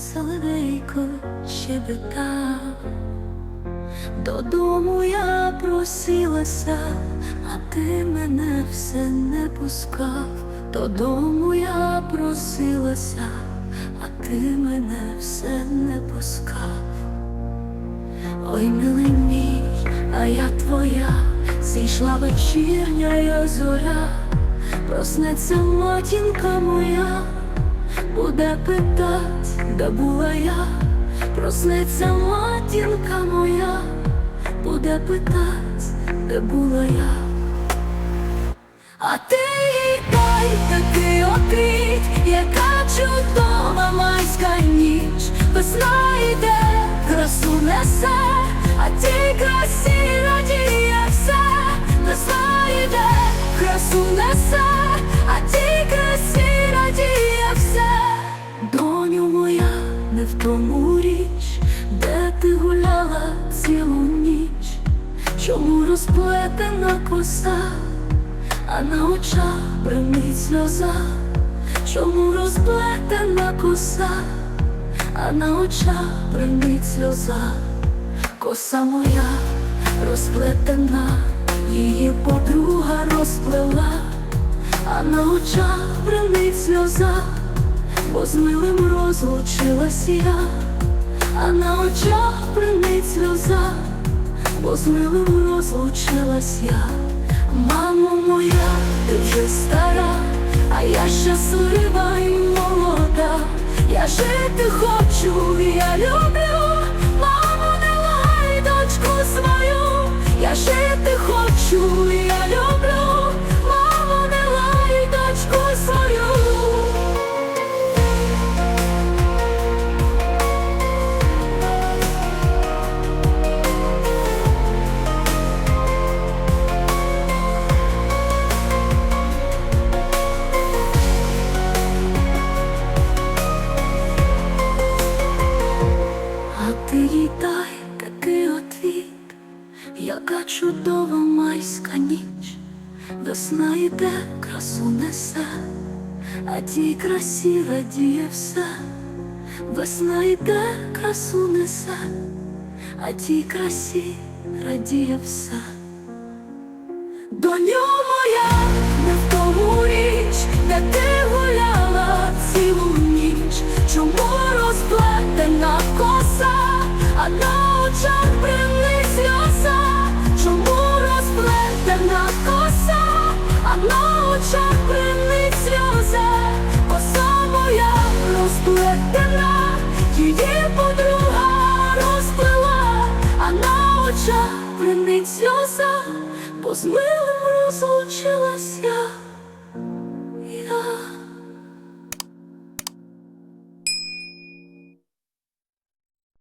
соловейко щебетав. Додому я просилася, а ти мене все не пускав. Додому я просилася, а ти мене все не пускав. Ой, милий мій, а я твоя, зійшла вечірня зоря, проснеться матінка моя, буде питать, де була я, проснеться матінка моя, буде питать, де була я. А ти їй дай такий окрик, яка чудова майська ніч, весна йде, красу несе, а тій красі радіє тому річ, де ти гуляла цілу ніч, чому розплетена коса? а на очах бремить сльоза, чому розплетена коса, а на очах бремить сльоза, коса моя розплетена, її подруга розплела, а на очах бремить сльоза, бо з милим розлучилась я, а на очах принить сльоза, бо з милим розлучилась я. Мамо моя, ти вже стара, а я щаслива і молода. Я жити хочу, я люблю, чудова майська ніч, весна йде, красу несе, а тій красі радіє все, весна йде, красу несе, а тій красі радіє все. Доню моя, розплетена, її подруга розплила, а на очах принить сльоза, бо з милим розлучилась я.